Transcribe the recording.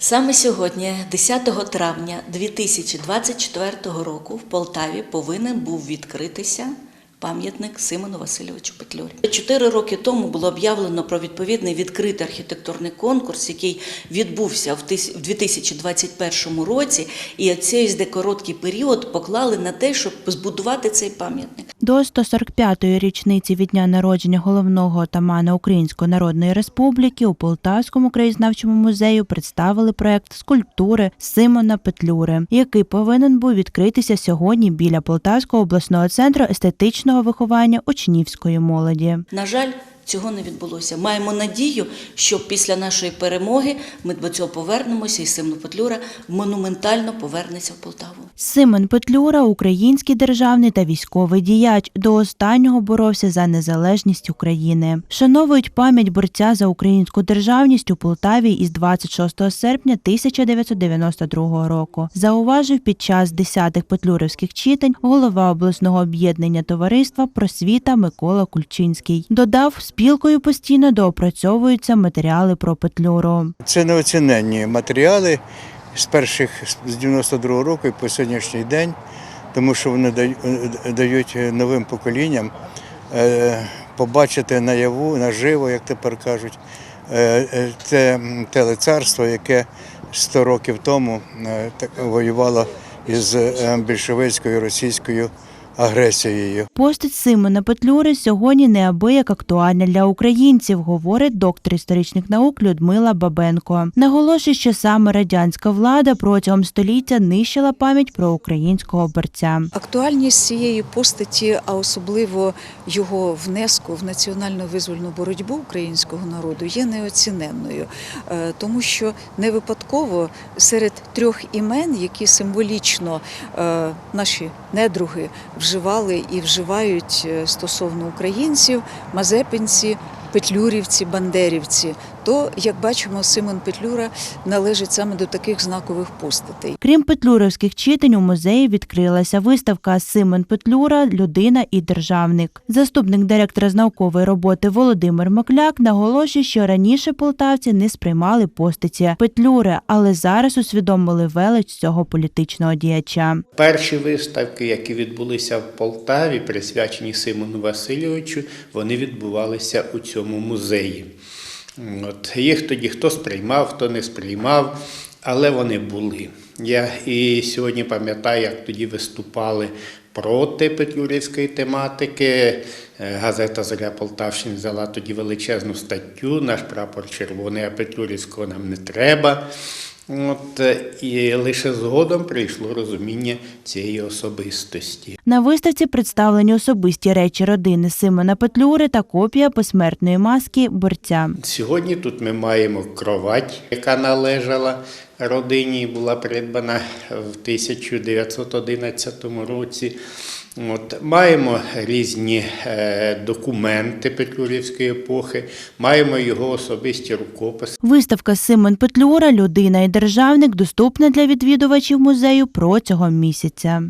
Саме сьогодні, 10 травня 2024 року, в Полтаві повинен був відкритися пам'ятник Симону Васильовичу Петлюрі. Чотири роки тому було об'явлено про відповідний відкритий архітектурний конкурс, який відбувся в тис- в 2021 році, і цей короткий період поклали на те, щоб збудувати цей пам'ятник. До 145-ї річниці від дня народження головного отамана Української Народної Республіки у Полтавському краєзнавчому музею представили проект скульптури Симона Петлюри, який повинен був відкритися сьогодні біля Полтавського обласного центру естетичного виховання учнівської молоді. На жаль, цього не відбулося. Маємо надію, що після нашої перемоги ми до цього повернемося, і Симон Петлюра монументально повернеться в Полтаву. Симон Петлюра український державний та військовий діяч. До останнього боровся за незалежність України. Вшановують пам'ять борця за українську державність у Полтаві із 26 серпня 1992 року. Зауважив під час десятих петлюрівських читань голова обласного об'єднання товариства Просвіта Микола Кульчинський. Додав, спілкою постійно доопрацьовуються матеріали про Петлюру. Це неоціненні матеріали з перших з 92-го року і по сьогоднішній день, тому що вони е, дають новим поколінням е, побачити наяву, наживо, як тепер кажуть, е, е, те м, телецарство, яке 100 років тому воювало із більшовицькою російською агресією. Постать Симона Петлюри сьогодні неабияк актуальна для українців, говорить доктор історичних наук Людмила Бабенко. Наголошує, що саме радянська влада протягом століття нищила пам'ять про українського борця. Актуальність цієї постаті, а особливо його внеску в національно визвольну боротьбу українського народу, є неоціненною, Е, тому що не випадково серед трьох імен, які символічно е, наші недруги вживали і вживають е, стосовно українців, мазепинці. Петлюрівці, бандерівці, то як бачимо, Симон Петлюра належить саме до таких знакових постатей. Крім петлюрівських читань, у музеї відкрилася виставка Симон Петлюра Людина і державник. Заступник директора з наукової роботи Володимир Макляк наголошує, що раніше полтавці не сприймали постаті Петлюри, але зараз усвідомили велич цього політичного діяча. Перші виставки, які відбулися в Полтаві, присвячені Симону Васильовичу, вони відбувалися у цьому музеї. От, їх тоді хто сприймав, хто не сприймав, але вони були. Я і сьогодні пам'ятаю, як тоді виступали проти петлюрівської тематики. Е, Газета Зоря Полтавщини взяла тоді величезну статтю, наш прапор червоний, а петлюрівського нам не треба. От, е, і лише згодом прийшло розуміння цієї особистості. На виставці представлені особисті речі родини Симона Петлюри та копія посмертної маски борця. Сьогодні тут ми маємо кровать, яка належала родині була придбана в 1911 році. От, маємо різні е, документи Петлюрівської епохи, маємо його особисті рукописи. Виставка Симон Петлюра Людина і державник доступна для відвідувачів музею протягом місяця.